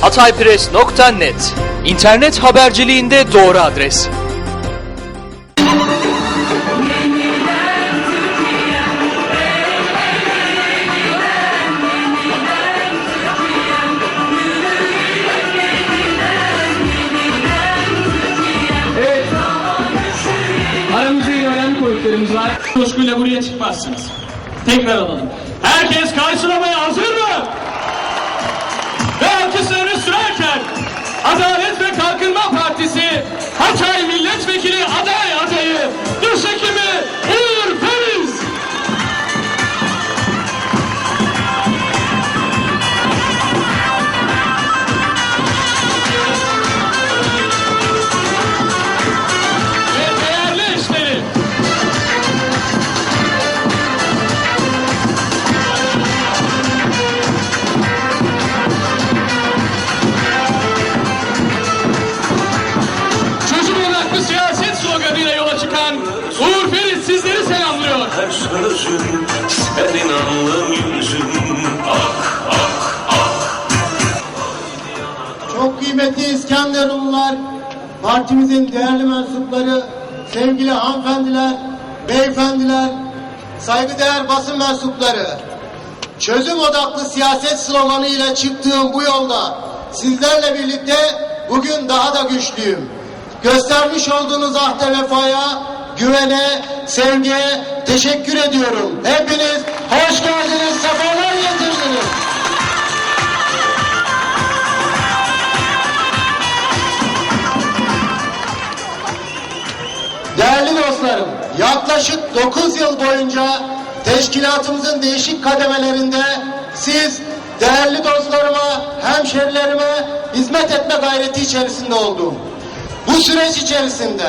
hataypress.net İnternet haberciliğinde doğru adres. Evet. Aramızda yine önemli. Coşkuyla buraya çıkmazsınız. Tekrar alalım. Herkes karşılamaya hazır mı? Adalet ve Kalkınma Partisi sözün senin alnın yüzün ah ah ah. Çok kıymetli İskenderunlular, partimizin değerli mensupları, sevgili hanımefendiler, beyefendiler, saygıdeğer basın mensupları, çözüm odaklı siyaset sloganı ile çıktığım bu yolda sizlerle birlikte bugün daha da güçlüyüm. Göstermiş olduğunuz ahde vefaya, güvene, sevgiye teşekkür ediyorum. Hepiniz hoş geldiniz, sefalar getirdiniz. Değerli dostlarım, yaklaşık 9 yıl boyunca teşkilatımızın değişik kademelerinde siz değerli dostlarıma, hemşerilerime hizmet etme gayreti içerisinde oldum. Bu süreç içerisinde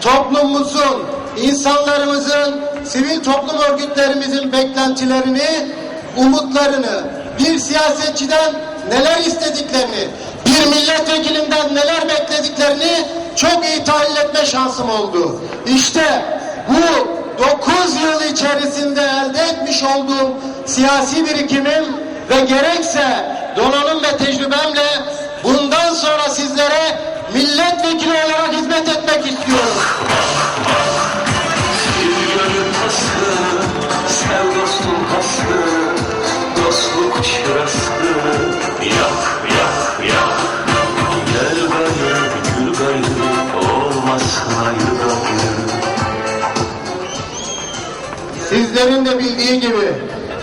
toplumumuzun, insanlarımızın, sivil toplum örgütlerimizin beklentilerini, umutlarını, bir siyasetçiden neler istediklerini, bir milletvekilinden neler beklediklerini çok iyi tahlil etme şansım oldu. İşte bu 9 yıl içerisinde elde etmiş olduğum siyasi birikimim ve gerekse donanım ve tecrübemle bundan sonra sizlere milletvekili olarak hizmet etmek istiyorum. Bir gönül taslı sev dostum haslı dostluk çırası. Yak yak yak. Gel gayrı gül gayrı olmasın ayrı gayrı Sizlerin de bildiği gibi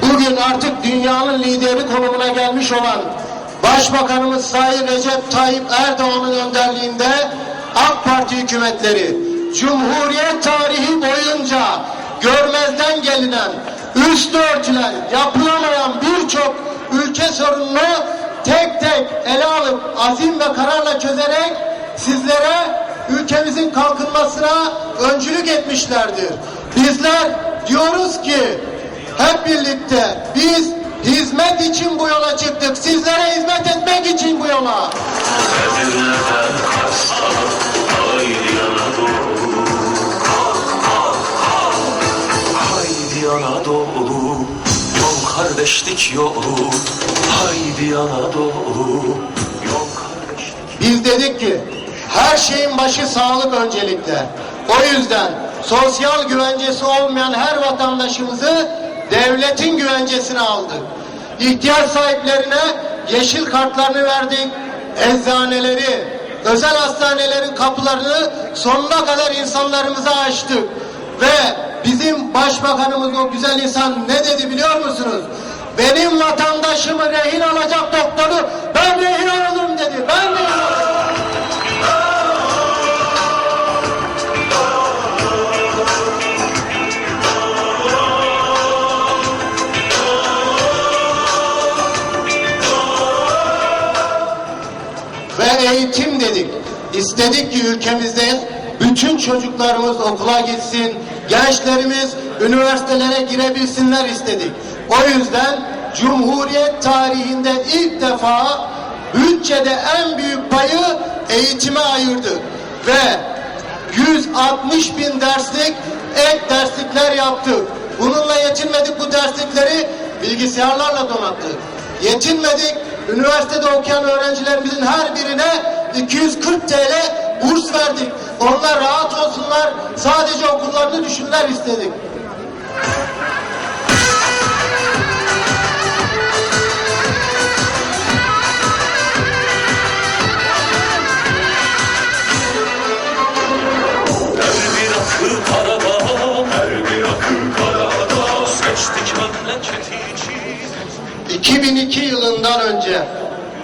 bugün artık dünyanın lideri konumuna gelmiş olan Başbakanımız Sayın Recep Tayyip Erdoğan'ın önderliğinde AK Parti hükümetleri Cumhuriyet tarihi boyunca görmezden gelinen, üstü örtülen, yapılamayan birçok ülke sorununu tek tek ele alıp azim ve kararla çözerek sizlere ülkemizin kalkınmasına öncülük etmişlerdir. Bizler diyoruz ki hep birlikte biz hizmet için bu yola çıktık. Sizlere hizmet etmek için bu yola. Haydi Anadolu Yol kardeşlik yolu Haydi Anadolu Yol kardeşlik Biz dedik ki her şeyin başı sağlık öncelikle. O yüzden sosyal güvencesi olmayan her vatandaşımızı devletin güvencesine aldık. İhtiyaç sahiplerine yeşil kartlarını verdik. Eczaneleri, özel hastanelerin kapılarını sonuna kadar insanlarımıza açtık. Ve bizim başbakanımız o güzel insan ne dedi biliyor musunuz? Benim vatandaşımı rehin alacak doktoru ben rehin alırım dedi. Ben rehin eğitim dedik. İstedik ki ülkemizde bütün çocuklarımız okula gitsin, gençlerimiz üniversitelere girebilsinler istedik. O yüzden Cumhuriyet tarihinde ilk defa bütçede en büyük payı eğitime ayırdık ve 160 bin derslik ek derslikler yaptık. Bununla yetinmedik bu derslikleri bilgisayarlarla donattık. Yetinmedik üniversitede okuyan öğrencilerimizin her birine 240 TL burs verdik. Onlar rahat olsunlar, sadece okullarını düşünler istedik.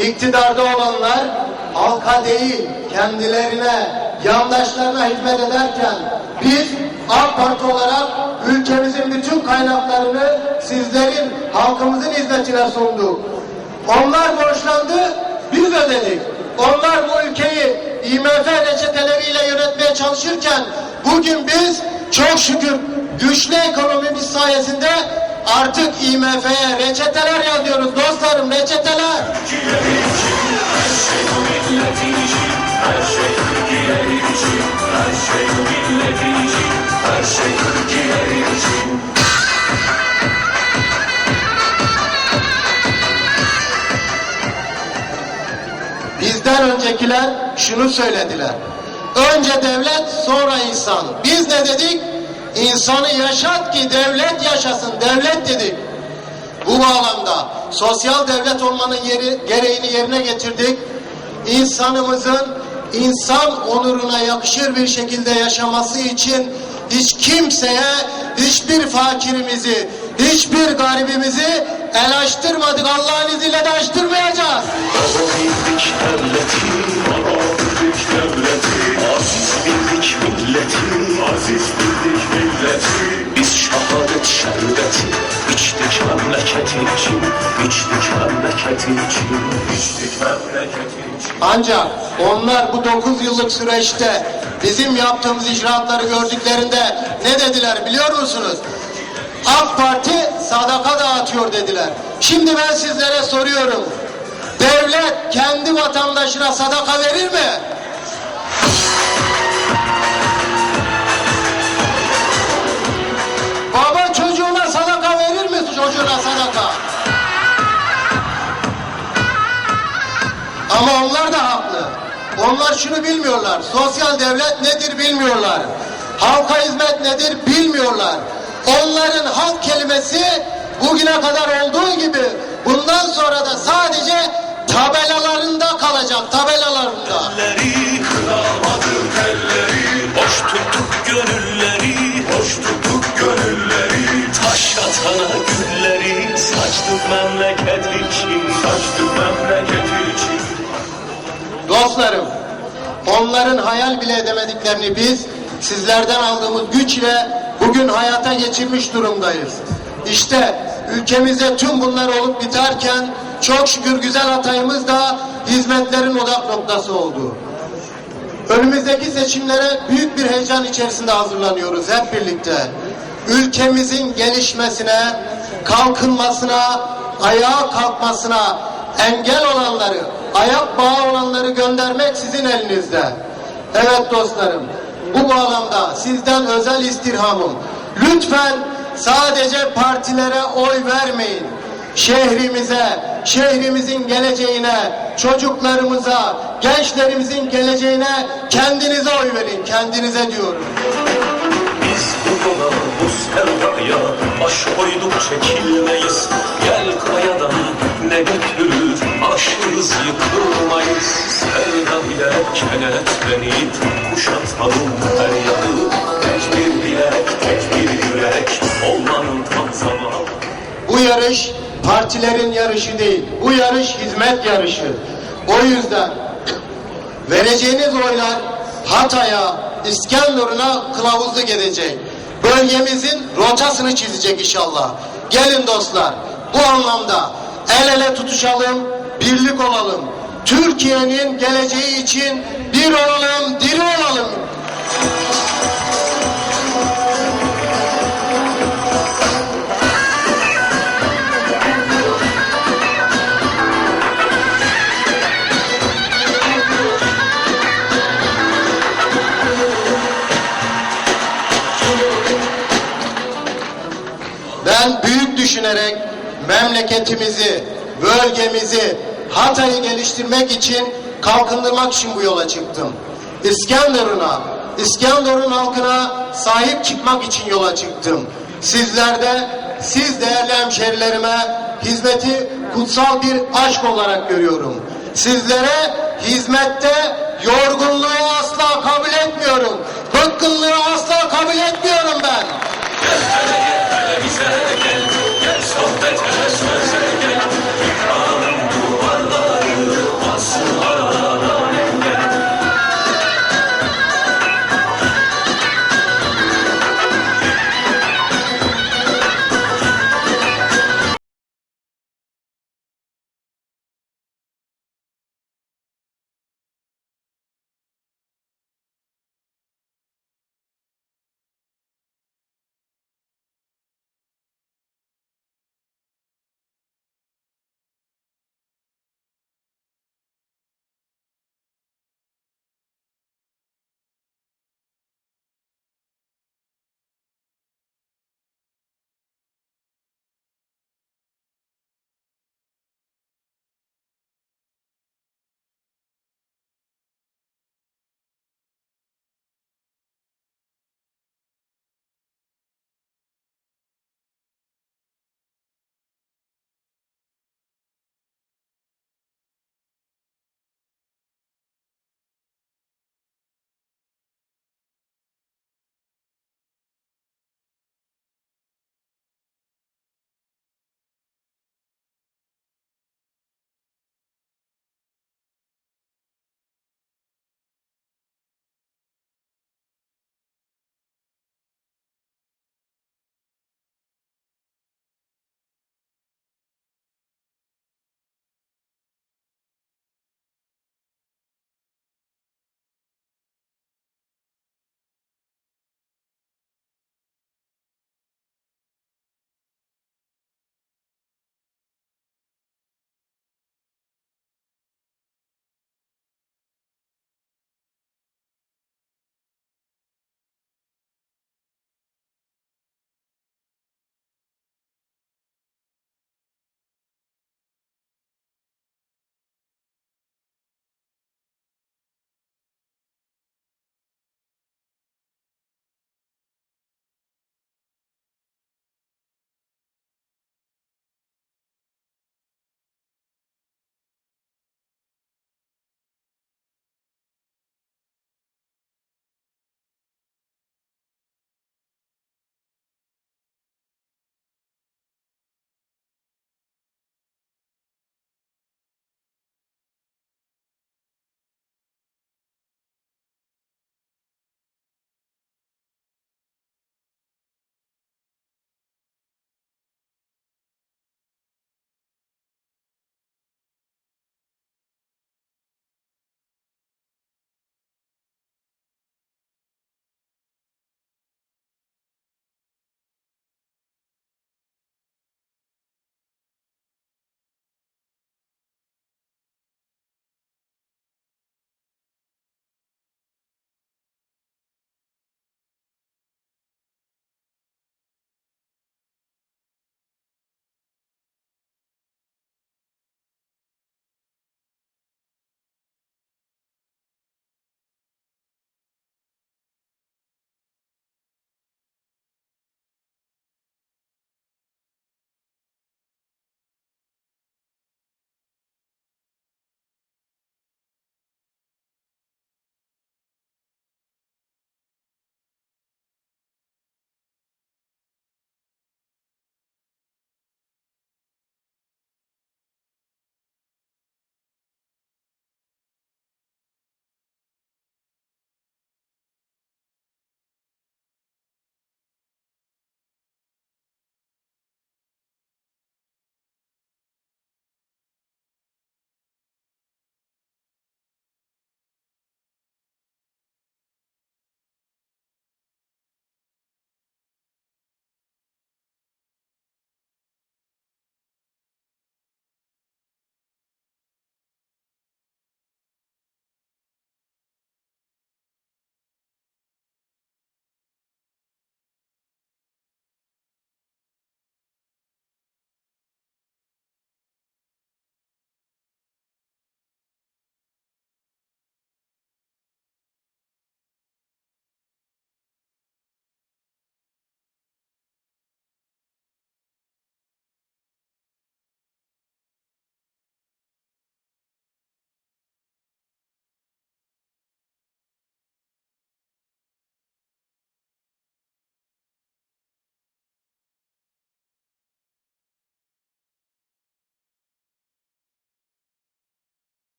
İktidarda olanlar halka değil kendilerine, yandaşlarına hizmet ederken biz AK Parti olarak ülkemizin bütün kaynaklarını sizlerin, halkımızın hizmetine sunduk. Onlar borçlandı, biz ödedik. Onlar bu ülkeyi IMF reçeteleriyle yönetmeye çalışırken bugün biz çok şükür güçlü ekonomimiz sayesinde artık IMF'ye reçeteler yazıyoruz dostlarım reçeteler. Bizden öncekiler şunu söylediler. Önce devlet sonra insan. Biz ne dedik? İnsanı yaşat ki devlet yaşasın. Devlet dedik. Bu bağlamda sosyal devlet olmanın yeri, gereğini yerine getirdik. İnsanımızın insan onuruna yakışır bir şekilde yaşaması için hiç kimseye, hiçbir fakirimizi, hiçbir garibimizi el açtırmadık. Allah'ın izniyle de açtırmayacağız. Devleti, devleti Aziz bildik milleti, aziz memleket için içtik memleket için, içtik memleket için Ancak onlar bu 9 yıllık süreçte bizim yaptığımız icraatları gördüklerinde ne dediler biliyor musunuz? AK Parti sadaka dağıtıyor dediler. Şimdi ben sizlere soruyorum. Devlet kendi vatandaşına sadaka verir mi? Ama onlar da haklı. Onlar şunu bilmiyorlar. Sosyal devlet nedir bilmiyorlar. Halka hizmet nedir bilmiyorlar. Onların halk kelimesi bugüne kadar olduğu gibi bundan sonra da sadece tabelalarında kalacak. Tabelalarında. Elleri kıramadık elleri Boş tuttuk gönülleri Boş tuttuk gönülleri Taş atana gülleri Saçtık memleket Saçtık memleket Dostlarım, onların hayal bile edemediklerini biz sizlerden aldığımız güçle bugün hayata geçirmiş durumdayız. İşte ülkemizde tüm bunlar olup biterken çok şükür güzel Hatay'ımız da hizmetlerin odak noktası oldu. Önümüzdeki seçimlere büyük bir heyecan içerisinde hazırlanıyoruz hep birlikte. Ülkemizin gelişmesine, kalkınmasına, ayağa kalkmasına engel olanları, ayak bağı olanları göndermek sizin elinizde. Evet dostlarım, bu bağlamda sizden özel istirhamım. Lütfen sadece partilere oy vermeyin şehrimize, şehrimizin geleceğine, çocuklarımıza, gençlerimizin geleceğine kendinize oy verin, kendinize diyorum. Biz bu yola bu sevdaya Baş koyduk çekilmeyiz Gel kayadan ne götürür Aşırız yıkılmayız Sevda ile kenetlenip Kuşatalım her yanı Tek bir bilek, tek bir yürek Olmanın tam zamanı Bu yarış partilerin yarışı değil, bu yarış hizmet yarışı. O yüzden vereceğiniz oylar Hatay'a, İskenderun'a kılavuzluk edecek. Bölgemizin rotasını çizecek inşallah. Gelin dostlar, bu anlamda el ele tutuşalım, birlik olalım. Türkiye'nin geleceği için bir olalım, diri olalım. Ben büyük düşünerek memleketimizi, bölgemizi, Hatay'ı geliştirmek için, kalkındırmak için bu yola çıktım. İskenderun'a, İskenderun halkına sahip çıkmak için yola çıktım. Sizler de, siz değerli hemşerilerime hizmeti kutsal bir aşk olarak görüyorum. Sizlere hizmette yorgunluğu asla kabul etmiyorum. Bıkkınlığı asla kabul etmiyorum.